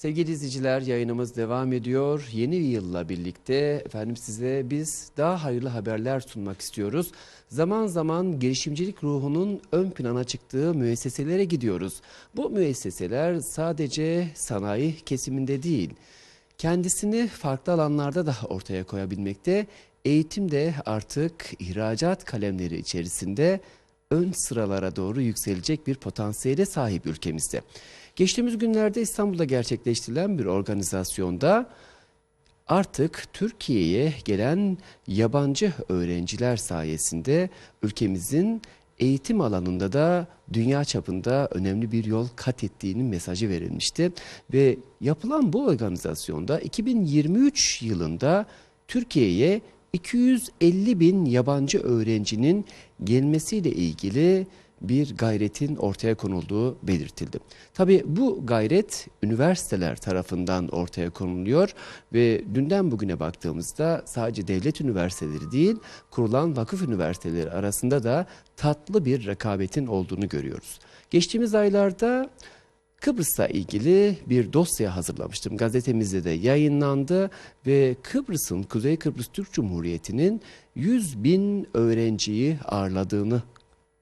Sevgili izleyiciler yayınımız devam ediyor. Yeni yılla birlikte efendim size biz daha hayırlı haberler sunmak istiyoruz. Zaman zaman girişimcilik ruhunun ön plana çıktığı müesseselere gidiyoruz. Bu müesseseler sadece sanayi kesiminde değil, kendisini farklı alanlarda da ortaya koyabilmekte. Eğitim de artık ihracat kalemleri içerisinde ön sıralara doğru yükselecek bir potansiyele sahip ülkemizde. Geçtiğimiz günlerde İstanbul'da gerçekleştirilen bir organizasyonda artık Türkiye'ye gelen yabancı öğrenciler sayesinde ülkemizin eğitim alanında da dünya çapında önemli bir yol kat ettiğinin mesajı verilmişti. Ve yapılan bu organizasyonda 2023 yılında Türkiye'ye 250 bin yabancı öğrencinin gelmesiyle ilgili bir gayretin ortaya konulduğu belirtildi. Tabii bu gayret üniversiteler tarafından ortaya konuluyor ve dünden bugüne baktığımızda sadece devlet üniversiteleri değil, kurulan vakıf üniversiteleri arasında da tatlı bir rekabetin olduğunu görüyoruz. Geçtiğimiz aylarda Kıbrıs'la ilgili bir dosya hazırlamıştım. Gazetemizde de yayınlandı ve Kıbrıs'ın, Kuzey Kıbrıs Türk Cumhuriyeti'nin 100 bin öğrenciyi ağırladığını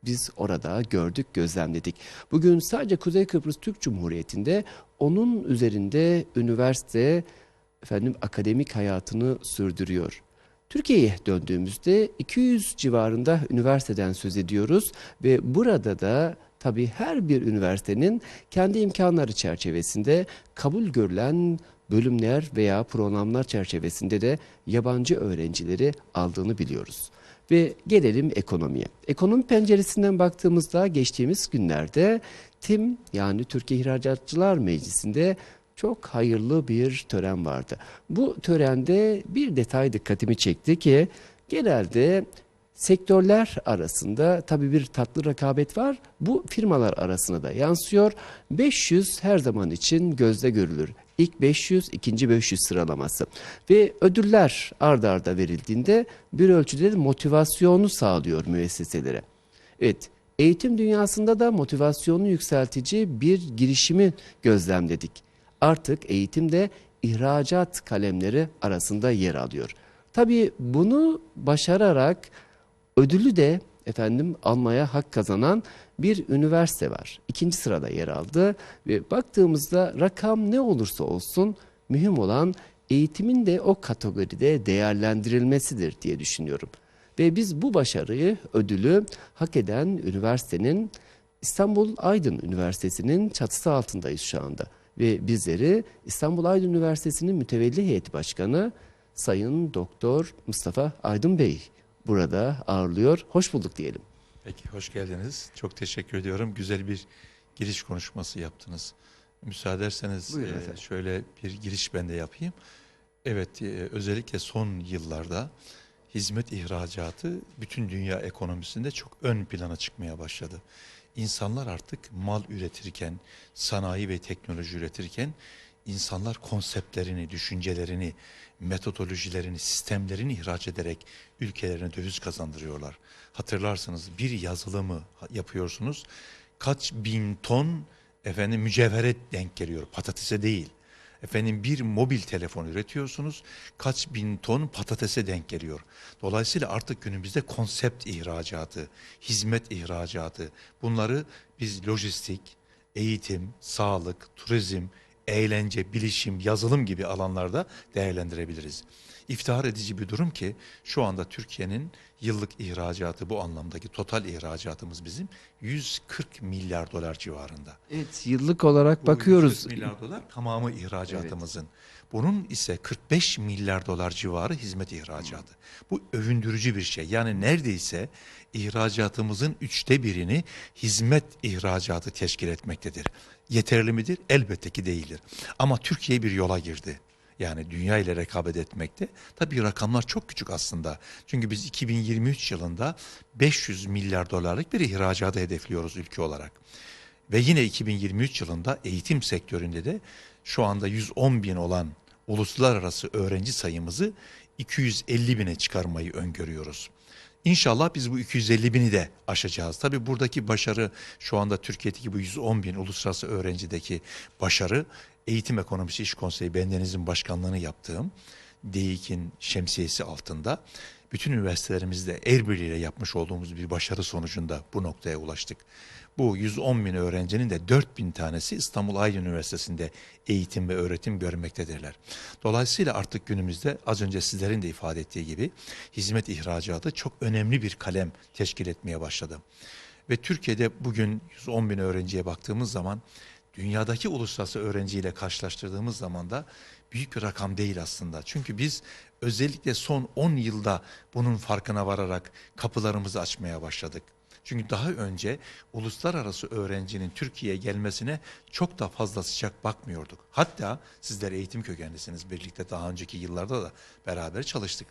biz orada gördük, gözlemledik. Bugün sadece Kuzey Kıbrıs Türk Cumhuriyeti'nde onun üzerinde üniversite efendim akademik hayatını sürdürüyor. Türkiye'ye döndüğümüzde 200 civarında üniversiteden söz ediyoruz ve burada da tabii her bir üniversitenin kendi imkanları çerçevesinde kabul görülen bölümler veya programlar çerçevesinde de yabancı öğrencileri aldığını biliyoruz. Ve gelelim ekonomiye. Ekonomi penceresinden baktığımızda geçtiğimiz günlerde TİM yani Türkiye İhracatçılar Meclisi'nde çok hayırlı bir tören vardı. Bu törende bir detay dikkatimi çekti ki genelde sektörler arasında tabii bir tatlı rekabet var. Bu firmalar arasına da yansıyor. 500 her zaman için gözde görülür. İlk 500, ikinci 500 sıralaması. Ve ödüller ard arda verildiğinde bir ölçüde de motivasyonu sağlıyor müesseselere. Evet, eğitim dünyasında da motivasyonu yükseltici bir girişimi gözlemledik. Artık eğitimde ihracat kalemleri arasında yer alıyor. Tabii bunu başararak ödülü de efendim almaya hak kazanan bir üniversite var. İkinci sırada yer aldı ve baktığımızda rakam ne olursa olsun mühim olan eğitimin de o kategoride değerlendirilmesidir diye düşünüyorum. Ve biz bu başarıyı, ödülü hak eden üniversitenin İstanbul Aydın Üniversitesi'nin çatısı altındayız şu anda. Ve bizleri İstanbul Aydın Üniversitesi'nin mütevelli heyeti başkanı Sayın Doktor Mustafa Aydın Bey burada ağırlıyor. Hoş bulduk diyelim. Peki hoş geldiniz. Çok teşekkür ediyorum. Güzel bir giriş konuşması yaptınız. Müsaade ederseniz e, şöyle bir giriş ben de yapayım. Evet e, özellikle son yıllarda hizmet ihracatı bütün dünya ekonomisinde çok ön plana çıkmaya başladı. İnsanlar artık mal üretirken, sanayi ve teknoloji üretirken insanlar konseptlerini, düşüncelerini, metodolojilerini, sistemlerini ihraç ederek ülkelerine döviz kazandırıyorlar. Hatırlarsınız bir yazılımı yapıyorsunuz. Kaç bin ton efendim mücevheret denk geliyor. Patatese değil. Efendim bir mobil telefon üretiyorsunuz. Kaç bin ton patatese denk geliyor. Dolayısıyla artık günümüzde konsept ihracatı, hizmet ihracatı bunları biz lojistik, eğitim, sağlık, turizm, eğlence, bilişim, yazılım gibi alanlarda değerlendirebiliriz. İftihar edici bir durum ki şu anda Türkiye'nin yıllık ihracatı bu anlamdaki total ihracatımız bizim 140 milyar dolar civarında. Evet yıllık olarak Bu bakıyoruz. 140 milyar dolar tamamı ihracatımızın. Bunun ise 45 milyar dolar civarı hizmet ihracatı. Bu övündürücü bir şey. Yani neredeyse ihracatımızın üçte birini hizmet ihracatı teşkil etmektedir. Yeterli midir? Elbette ki değildir. Ama Türkiye bir yola girdi. Yani dünya ile rekabet etmekte. Tabii rakamlar çok küçük aslında. Çünkü biz 2023 yılında 500 milyar dolarlık bir ihracatı hedefliyoruz ülke olarak. Ve yine 2023 yılında eğitim sektöründe de şu anda 110 bin olan uluslararası öğrenci sayımızı 250 bine çıkarmayı öngörüyoruz. İnşallah biz bu 250 bini de aşacağız. Tabii buradaki başarı şu anda Türkiye'deki bu 110 bin uluslararası öğrencideki başarı Eğitim Ekonomisi İş Konseyi bendenizin başkanlığını yaptığım DEİK'in şemsiyesi altında bütün üniversitelerimizde el birliğiyle yapmış olduğumuz bir başarı sonucunda bu noktaya ulaştık. Bu 110 bin öğrencinin de 4 bin tanesi İstanbul Aydın Üniversitesi'nde eğitim ve öğretim görmektedirler. Dolayısıyla artık günümüzde az önce sizlerin de ifade ettiği gibi hizmet ihracatı çok önemli bir kalem teşkil etmeye başladı. Ve Türkiye'de bugün 110 bin öğrenciye baktığımız zaman dünyadaki uluslararası öğrenciyle karşılaştırdığımız zaman da büyük bir rakam değil aslında. Çünkü biz özellikle son 10 yılda bunun farkına vararak kapılarımızı açmaya başladık. Çünkü daha önce uluslararası öğrencinin Türkiye'ye gelmesine çok da fazla sıcak bakmıyorduk. Hatta sizler eğitim kökenlisiniz. Birlikte daha önceki yıllarda da beraber çalıştık.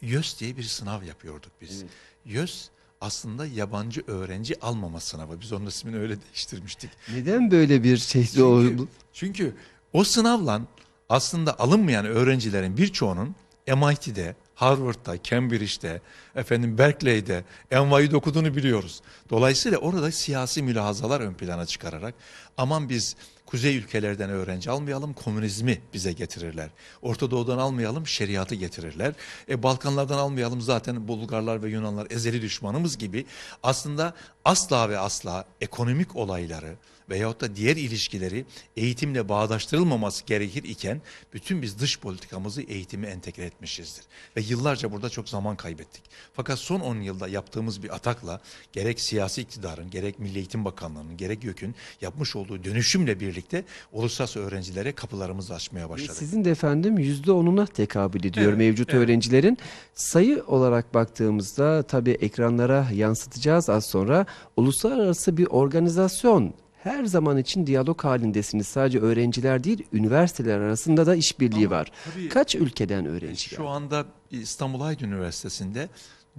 YÖS diye bir sınav yapıyorduk biz. YÖS aslında yabancı öğrenci almama sınavı. Biz onun ismini öyle değiştirmiştik. Neden böyle bir şey Çünkü, oldu? çünkü o sınavla aslında alınmayan öğrencilerin birçoğunun MIT'de, Harvard'da, Cambridge'de, efendim Berkeley'de, NYU'da okuduğunu biliyoruz. Dolayısıyla orada siyasi mülahazalar ön plana çıkararak aman biz kuzey ülkelerden öğrenci almayalım, komünizmi bize getirirler. Orta Doğu'dan almayalım, şeriatı getirirler. E, Balkanlardan almayalım zaten Bulgarlar ve Yunanlar ezeli düşmanımız gibi aslında asla ve asla ekonomik olayları veyahut da diğer ilişkileri eğitimle bağdaştırılmaması gerekir iken bütün biz dış politikamızı eğitime entegre etmişizdir. Ve yıllarca burada çok zaman kaybettik. Fakat son 10 yılda yaptığımız bir atakla gerek siyasi iktidarın, gerek Milli Eğitim Bakanlığı'nın, gerek YÖK'ün yapmış olduğu dönüşümle birlikte uluslararası öğrencilere kapılarımızı açmaya başladık. Sizin de efendim %10'una tekabül ediyor Evet, mevcut evet. öğrencilerin. Sayı olarak baktığımızda tabii ekranlara yansıtacağız az sonra. Uluslararası bir organizasyon. Her zaman için diyalog halindesiniz. Sadece öğrenciler değil, üniversiteler arasında da işbirliği Ama var. tabii- Kaç ülkeden öğrenci Şu anda İstanbul Aydın Üniversitesi'nde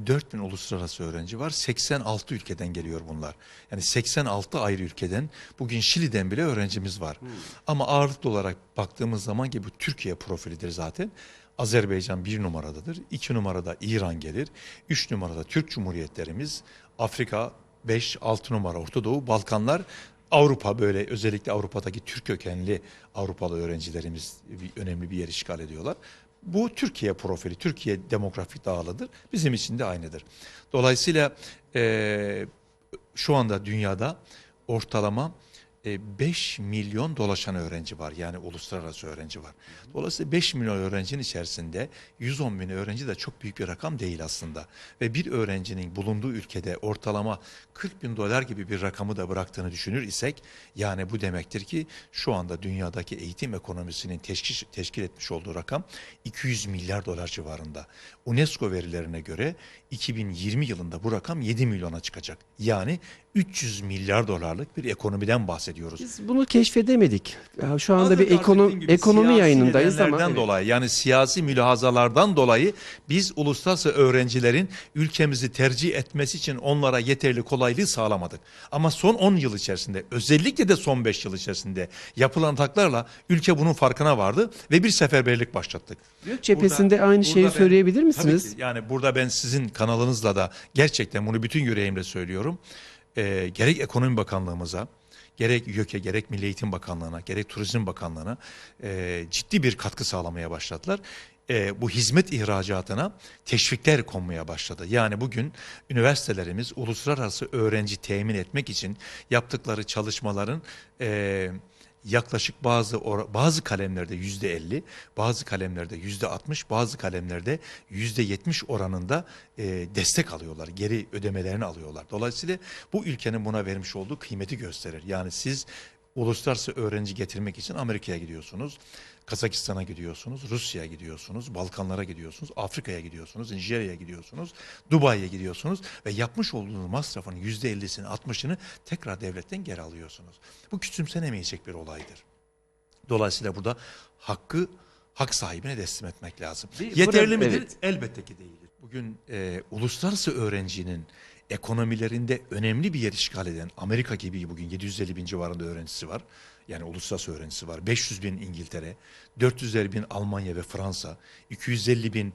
4000 uluslararası öğrenci var. 86 ülkeden geliyor bunlar. Yani 86 ayrı ülkeden bugün Şili'den bile öğrencimiz var. Ama ağırlıklı olarak baktığımız zaman ki bu Türkiye profilidir zaten. Azerbaycan bir numaradadır. iki numarada İran gelir. Üç numarada Türk Cumhuriyetlerimiz. Afrika 5, 6 numara Orta Doğu, Balkanlar. Avrupa böyle özellikle Avrupa'daki Türk kökenli Avrupalı öğrencilerimiz önemli bir yer işgal ediyorlar. Bu Türkiye profili, Türkiye demografik dağılıdır. Bizim için de aynıdır. Dolayısıyla eee, şu anda dünyada ortalama e, 5 milyon dolaşan öğrenci var. Yani uluslararası öğrenci var. Dolayısıyla 5 milyon öğrencinin içerisinde 110 bin öğrenci de çok büyük bir rakam değil aslında. Ve bir öğrencinin bulunduğu ülkede ortalama 40 bin dolar gibi bir rakamı da bıraktığını düşünür isek yani bu demektir ki şu anda dünyadaki eğitim ekonomisinin teşkil, teşkil etmiş olduğu rakam 200 milyar dolar civarında. UNESCO verilerine göre 2020 yılında bu rakam 7 milyona çıkacak. Yani 300 milyar dolarlık bir ekonomiden bahsediyoruz. Biz bunu keşfedemedik. Ya Şu anda bir önce ekonomi bahsettiğim gibi ekonomi yayınındayız ama evet. dolayı yani siyasi mülahazalardan dolayı biz uluslararası öğrencilerin ülkemizi tercih etmesi için onlara yeterli kolaylığı sağlamadık. Ama son 10 yıl içerisinde özellikle de son 5 yıl içerisinde yapılan ataklarla ülke bunun farkına vardı ve bir seferberlik başlattık. Gök cephesinde Burada- aynı şeyi burada ben- söyleyebilir misiniz? Tabii ki. Yani burada ben sizin kanalınızla da gerçekten bunu bütün yüreğimle söylüyorum. Ee, gerek Ekonomi Bakanlığımıza, gerek YÖK'e, gerek Milli Eğitim Bakanlığı'na, gerek Turizm Bakanlığı'na e, ciddi bir katkı sağlamaya başladılar. E, bu hizmet ihracatına teşvikler konmaya başladı. Yani bugün üniversitelerimiz uluslararası öğrenci temin etmek için yaptıkları çalışmaların e, yaklaşık bazı bazı kalemlerde yüzde 50, bazı kalemlerde yüzde 60, bazı kalemlerde yüzde 70 oranında e, destek alıyorlar, geri ödemelerini alıyorlar. Dolayısıyla bu ülkenin buna vermiş olduğu kıymeti gösterir. Yani siz uluslararası öğrenci getirmek için Amerika'ya gidiyorsunuz, Kazakistan'a gidiyorsunuz, Rusya'ya gidiyorsunuz, Balkanlara gidiyorsunuz, Afrika'ya gidiyorsunuz, Nijerya'ya gidiyorsunuz, Dubai'ye gidiyorsunuz ve yapmış olduğunuz masrafın yüzde ellisini, altmışını tekrar devletten geri alıyorsunuz. Bu küçümsenemeyecek bir olaydır. Dolayısıyla burada hakkı hak sahibine teslim etmek lazım. Bir- Yeterli burada- midir? evet. Elbette ki değildir. Bugün e, uluslararası öğrencinin ekonomilerinde önemli bir yer işgal eden Amerika gibi bugün 750 bin civarında öğrencisi var. Yani uluslararası öğrencisi var. 500 bin İngiltere, 450 bin Almanya ve Fransa, 250 bin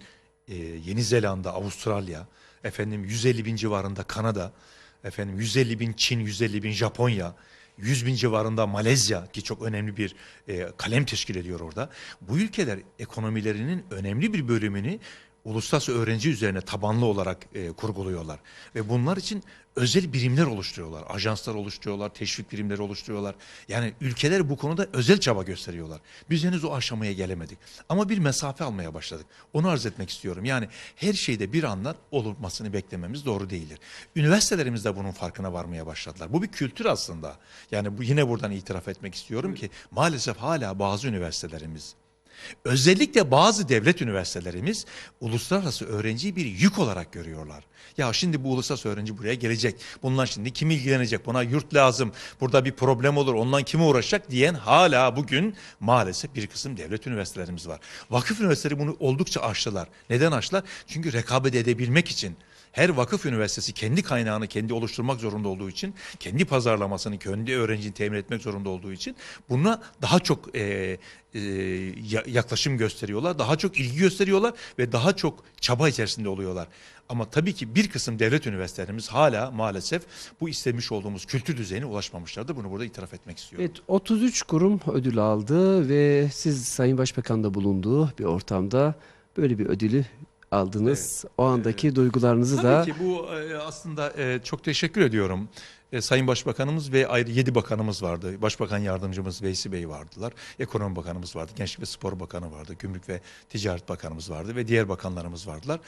e, Yeni Zelanda, Avustralya, efendim 150 bin civarında Kanada, efendim 150 bin Çin, 150 bin Japonya, 100 bin civarında Malezya ki çok önemli bir e, kalem teşkil ediyor orada. Bu ülkeler ekonomilerinin önemli bir bölümünü uluslararası öğrenci üzerine tabanlı olarak e, kurguluyorlar. Ve bunlar için özel birimler oluşturuyorlar. Ajanslar oluşturuyorlar, teşvik birimleri oluşturuyorlar. Yani ülkeler bu konuda özel çaba gösteriyorlar. Biz henüz o aşamaya gelemedik. Ama bir mesafe almaya başladık. Onu arz etmek istiyorum. Yani her şeyde bir anlar olmasını beklememiz doğru değildir. Üniversitelerimiz de bunun farkına varmaya başladılar. Bu bir kültür aslında. Yani bu yine buradan itiraf etmek istiyorum ki maalesef hala bazı üniversitelerimiz Özellikle bazı devlet üniversitelerimiz uluslararası öğrenciyi bir yük olarak görüyorlar. Ya şimdi bu uluslararası öğrenci buraya gelecek. Bundan şimdi kim ilgilenecek? Buna yurt lazım. Burada bir problem olur. Ondan kim uğraşacak diyen hala bugün maalesef bir kısım devlet üniversitelerimiz var. Vakıf üniversiteleri bunu oldukça aştılar. Neden aştılar? Çünkü rekabet edebilmek için her vakıf üniversitesi kendi kaynağını kendi oluşturmak zorunda olduğu için, kendi pazarlamasını kendi öğrencini temin etmek zorunda olduğu için buna daha çok e, e, ya- yaklaşım gösteriyorlar, daha çok ilgi gösteriyorlar ve daha çok çaba içerisinde oluyorlar. Ama tabii ki bir kısım devlet üniversitelerimiz hala maalesef bu istemiş olduğumuz kültür düzeyine ulaşmamışlardı. Bunu burada itiraf etmek istiyorum. Evet 33 kurum ödül aldı ve siz Sayın Başbakan'da bulunduğu bir ortamda böyle bir ödülü aldınız. o andaki duygularınızı Tabii da ki bu e, aslında e, çok teşekkür ediyorum. E, Sayın Başbakanımız ve ayrı yedi bakanımız vardı. Başbakan yardımcımız Veysi Bey vardılar. Ekonomi Bakanımız vardı. Gençlik ve Spor Bakanı vardı. Gümrük ve Ticaret Bakanımız vardı ve diğer bakanlarımız vardılar.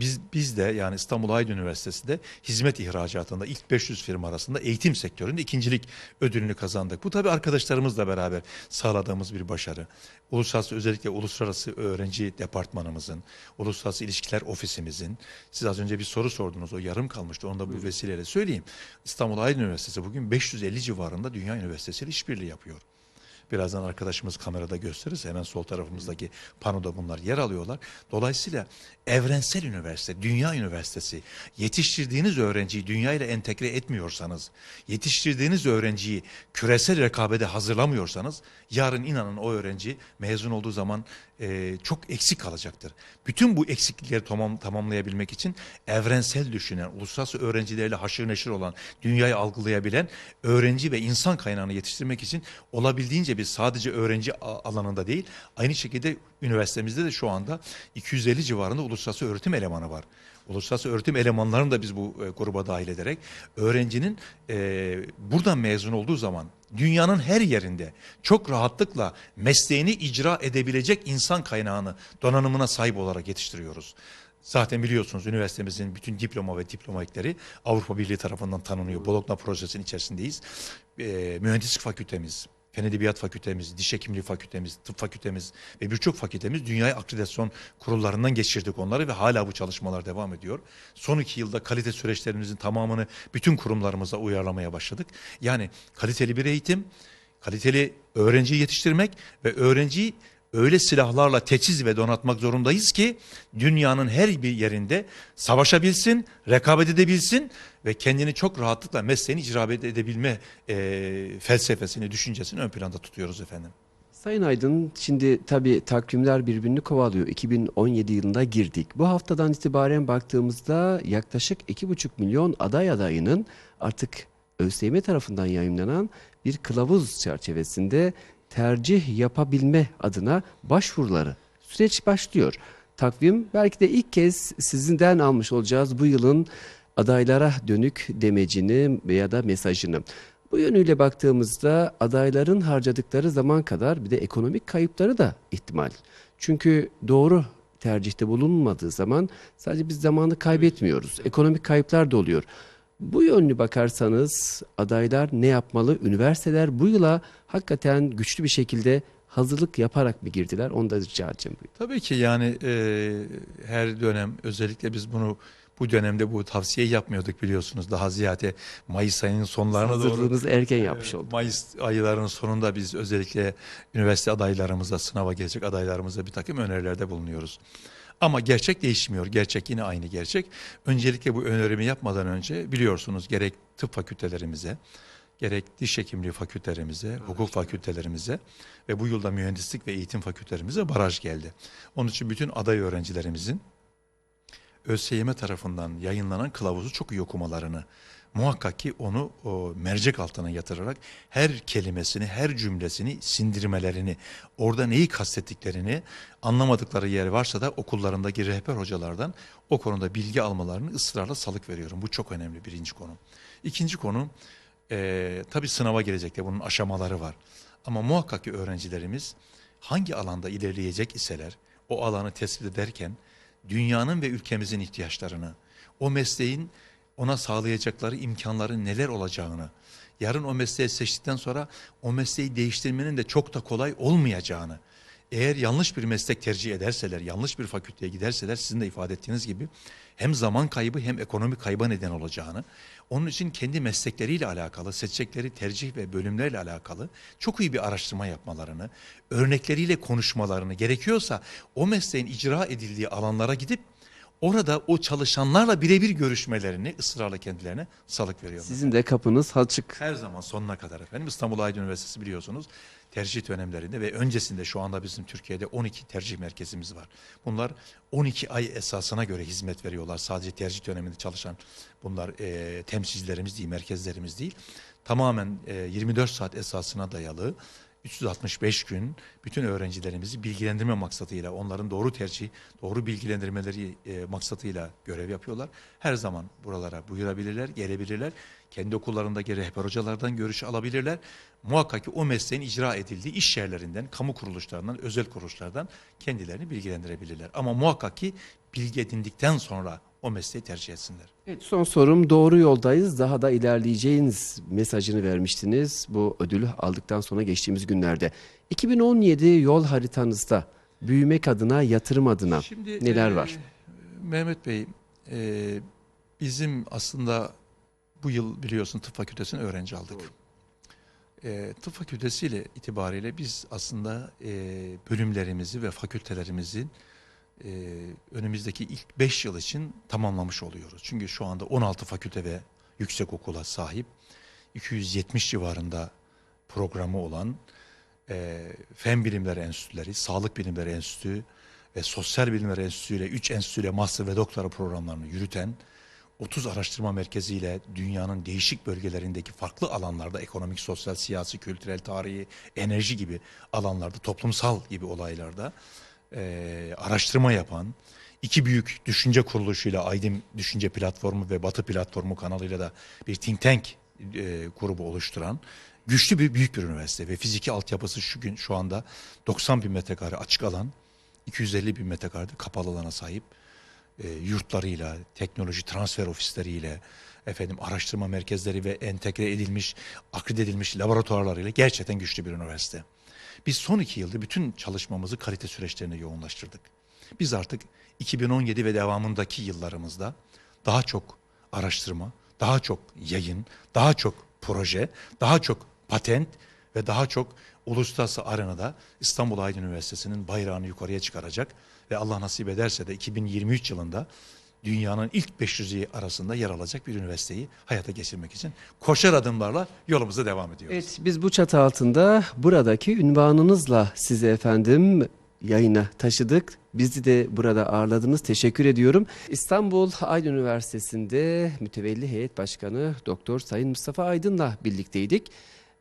Biz biz de yani İstanbul Aydın Üniversitesi de hizmet ihracatında ilk 500 firma arasında eğitim sektöründe ikincilik ödülünü kazandık. Bu tabii arkadaşlarımızla beraber sağladığımız bir başarı. Uluslararası özellikle uluslararası öğrenci departmanımızın, uluslararası ilişkiler ofisimizin, siz az önce bir soru sordunuz o yarım kalmıştı onu da bu vesileyle söyleyeyim. İstanbul Aydın Üniversitesi bugün 550 civarında Dünya Üniversitesi ile işbirliği yapıyor. Birazdan arkadaşımız kamerada gösterirse hemen sol tarafımızdaki panoda bunlar yer alıyorlar. Dolayısıyla evrensel üniversite, dünya üniversitesi yetiştirdiğiniz öğrenciyi dünya ile entegre etmiyorsanız, yetiştirdiğiniz öğrenciyi küresel rekabete hazırlamıyorsanız yarın inanın o öğrenci mezun olduğu zaman e, çok eksik kalacaktır. Bütün bu eksiklikleri tamam, tamamlayabilmek için evrensel düşünen, uluslararası öğrencilerle haşır neşir olan, dünyayı algılayabilen öğrenci ve insan kaynağını yetiştirmek için olabildiğince biz sadece öğrenci alanında değil, aynı şekilde üniversitemizde de şu anda 250 civarında uluslararası öğretim elemanı var. Uluslararası öğretim elemanlarını da biz bu e, gruba dahil ederek öğrencinin e, buradan mezun olduğu zaman dünyanın her yerinde çok rahatlıkla mesleğini icra edebilecek insan kaynağını donanımına sahip olarak yetiştiriyoruz. Zaten biliyorsunuz üniversitemizin bütün diploma ve diploma ekleri Avrupa Birliği tarafından tanınıyor. Bologna projesinin içerisindeyiz. E, mühendislik fakültemiz, Fen Edebiyat Fakültemiz, Diş Hekimliği Fakültemiz, Tıp Fakültemiz ve birçok fakültemiz dünyaya akreditasyon kurullarından geçirdik onları ve hala bu çalışmalar devam ediyor. Son iki yılda kalite süreçlerimizin tamamını bütün kurumlarımıza uyarlamaya başladık. Yani kaliteli bir eğitim, kaliteli öğrenci yetiştirmek ve öğrenciyi öyle silahlarla teçhiz ve donatmak zorundayız ki dünyanın her bir yerinde savaşabilsin, rekabet edebilsin ve kendini çok rahatlıkla mesleğini icra edebilme e, felsefesini, düşüncesini ön planda tutuyoruz efendim. Sayın Aydın şimdi tabii takvimler birbirini kovalıyor. 2017 yılında girdik. Bu haftadan itibaren baktığımızda yaklaşık 2,5 milyon aday adayının artık ÖSYM tarafından yayınlanan bir kılavuz çerçevesinde tercih yapabilme adına başvuruları süreç başlıyor. Takvim belki de ilk kez sizinden almış olacağız bu yılın adaylara dönük demecini veya da mesajını. Bu yönüyle baktığımızda adayların harcadıkları zaman kadar bir de ekonomik kayıpları da ihtimal. Çünkü doğru tercihte bulunmadığı zaman sadece biz zamanı kaybetmiyoruz. Ekonomik kayıplar da oluyor. Bu yönlü bakarsanız adaylar ne yapmalı? Üniversiteler bu yıla hakikaten güçlü bir şekilde hazırlık yaparak mı girdiler? Onu da rica edeceğim. Tabii ki yani e, her dönem özellikle biz bunu bu dönemde bu tavsiyeyi yapmıyorduk biliyorsunuz. Daha ziyade Mayıs ayının sonlarına doğru Hazırlığınızı erken yapmış olduk. Mayıs aylarının sonunda biz özellikle üniversite adaylarımıza, sınava gelecek adaylarımıza bir takım önerilerde bulunuyoruz. Ama gerçek değişmiyor. Gerçek yine aynı gerçek. Öncelikle bu önerimi yapmadan önce biliyorsunuz gerek tıp fakültelerimize, gerek diş hekimliği fakültelerimize, hukuk fakültelerimize ve bu yılda mühendislik ve eğitim fakültelerimize baraj geldi. Onun için bütün aday öğrencilerimizin ÖSYM tarafından yayınlanan kılavuzu çok iyi okumalarını muhakkak ki onu o, mercek altına yatırarak her kelimesini, her cümlesini sindirmelerini, orada neyi kastettiklerini anlamadıkları yer varsa da okullarındaki rehber hocalardan o konuda bilgi almalarını ısrarla salık veriyorum. Bu çok önemli birinci konu. İkinci konu e, tabii sınava gelecekte bunun aşamaları var. Ama muhakkak ki öğrencilerimiz hangi alanda ilerleyecek iseler o alanı tespit ederken dünyanın ve ülkemizin ihtiyaçlarını, o mesleğin ona sağlayacakları imkanların neler olacağını, yarın o mesleği seçtikten sonra o mesleği değiştirmenin de çok da kolay olmayacağını, eğer yanlış bir meslek tercih ederseler, yanlış bir fakülteye giderseler sizin de ifade ettiğiniz gibi hem zaman kaybı hem ekonomik kayba neden olacağını, onun için kendi meslekleriyle alakalı, seçecekleri tercih ve bölümlerle alakalı çok iyi bir araştırma yapmalarını, örnekleriyle konuşmalarını gerekiyorsa o mesleğin icra edildiği alanlara gidip orada o çalışanlarla birebir görüşmelerini ısrarla kendilerine salık veriyorum. Sizin de kapınız açık. Her zaman sonuna kadar efendim. İstanbul Aydın Üniversitesi biliyorsunuz tercih dönemlerinde ve öncesinde şu anda bizim Türkiye'de 12 tercih merkezimiz var. Bunlar 12 ay esasına göre hizmet veriyorlar. Sadece tercih döneminde çalışan bunlar e, temsilcilerimiz değil, merkezlerimiz değil. Tamamen e, 24 saat esasına dayalı 365 gün bütün öğrencilerimizi bilgilendirme maksadıyla, onların doğru tercih, doğru bilgilendirmeleri e, maksatıyla görev yapıyorlar. Her zaman buralara buyurabilirler, gelebilirler. Kendi okullarındaki rehber hocalardan görüş alabilirler. Muhakkak ki o mesleğin icra edildiği iş yerlerinden, kamu kuruluşlarından, özel kuruluşlardan kendilerini bilgilendirebilirler. Ama muhakkak ki bilgi edindikten sonra o mesleği tercih etsinler. Evet, son sorum doğru yoldayız. Daha da ilerleyeceğiniz mesajını vermiştiniz bu ödülü aldıktan sonra geçtiğimiz günlerde. 2017 yol haritanızda büyümek adına, yatırım adına Şimdi neler e, var? Mehmet Bey, e, bizim aslında bu yıl biliyorsun tıp fakültesine öğrenci aldık. E, tıp fakültesiyle itibariyle biz aslında e, bölümlerimizi ve fakültelerimizin e, önümüzdeki ilk 5 yıl için tamamlamış oluyoruz. Çünkü şu anda 16 fakülte ve yüksek okula sahip 270 civarında programı olan e, Fen Bilimleri Enstitüleri, Sağlık Bilimleri Enstitüsü ve Sosyal Bilimler Enstitüsü ile 3 enstitüyle master ve doktora programlarını yürüten 30 araştırma merkeziyle dünyanın değişik bölgelerindeki farklı alanlarda ekonomik, sosyal, siyasi, kültürel, tarihi, enerji gibi alanlarda, toplumsal gibi olaylarda e, araştırma yapan, iki büyük düşünce kuruluşuyla Aydın Düşünce Platformu ve Batı Platformu kanalıyla da bir think tank e, grubu oluşturan güçlü bir büyük bir üniversite ve fiziki altyapısı şu gün şu anda 90 bin metrekare açık alan, 250 bin metrekare de kapalı alana sahip e, yurtlarıyla, teknoloji transfer ofisleriyle, efendim araştırma merkezleri ve entegre edilmiş, akredite laboratuvarlarıyla gerçekten güçlü bir üniversite. Biz son iki yılda bütün çalışmamızı kalite süreçlerine yoğunlaştırdık. Biz artık 2017 ve devamındaki yıllarımızda daha çok araştırma, daha çok yayın, daha çok proje, daha çok patent ve daha çok uluslararası arenada İstanbul Aydın Üniversitesi'nin bayrağını yukarıya çıkaracak ve Allah nasip ederse de 2023 yılında dünyanın ilk 500'ü arasında yer alacak bir üniversiteyi hayata geçirmek için koşar adımlarla yolumuza devam ediyoruz. Evet biz bu çatı altında buradaki ünvanınızla sizi efendim yayına taşıdık. Bizi de burada ağırladınız. Teşekkür ediyorum. İstanbul Aydın Üniversitesi'nde mütevelli heyet başkanı Doktor Sayın Mustafa Aydın'la birlikteydik.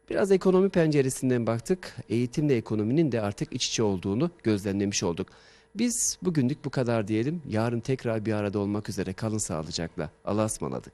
Biraz ekonomi penceresinden baktık. Eğitimle ekonominin de artık iç içe olduğunu gözlemlemiş olduk. Biz bugünlük bu kadar diyelim. Yarın tekrar bir arada olmak üzere. Kalın sağlıcakla. Allah'a ısmarladık.